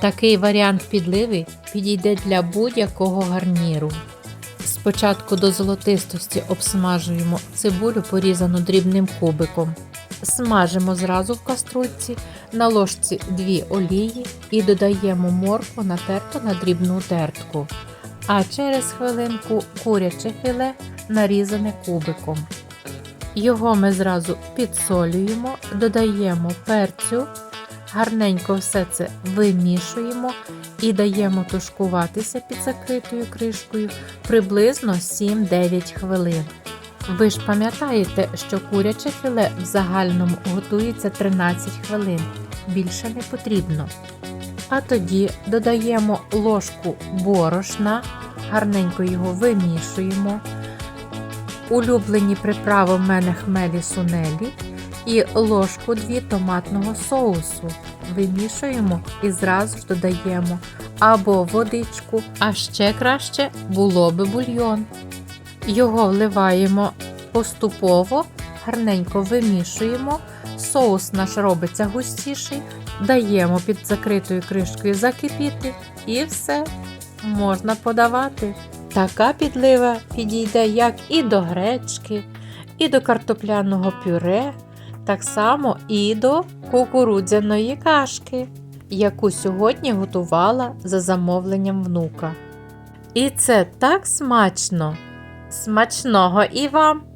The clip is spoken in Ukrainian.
Такий варіант підливи підійде для будь-якого гарніру. Спочатку до золотистості обсмажуємо цибулю, порізану дрібним кубиком. Смажимо зразу в каструльці, на ложці 2 олії і додаємо моркву натерту на дрібну тертку. А через хвилинку куряче філе нарізане кубиком. Його ми зразу підсолюємо, додаємо перцю, гарненько все це вимішуємо і даємо тушкуватися під закритою кришкою приблизно 7-9 хвилин. Ви ж пам'ятаєте, що куряче філе в загальному готується 13 хвилин, більше не потрібно. А тоді додаємо ложку борошна, гарненько його вимішуємо. Улюблені приправи в мене хмелі сунелі і ложку 2 томатного соусу. Вимішуємо і зразу ж додаємо або водичку, а ще краще було би бульйон. Його вливаємо поступово, гарненько вимішуємо. Соус наш робиться густіший, даємо під закритою кришкою закипіти і все можна подавати. Така підлива підійде як і до гречки, і до картопляного пюре, так само і до кукурудзяної кашки, яку сьогодні готувала за замовленням внука. І це так смачно! Смачного і вам!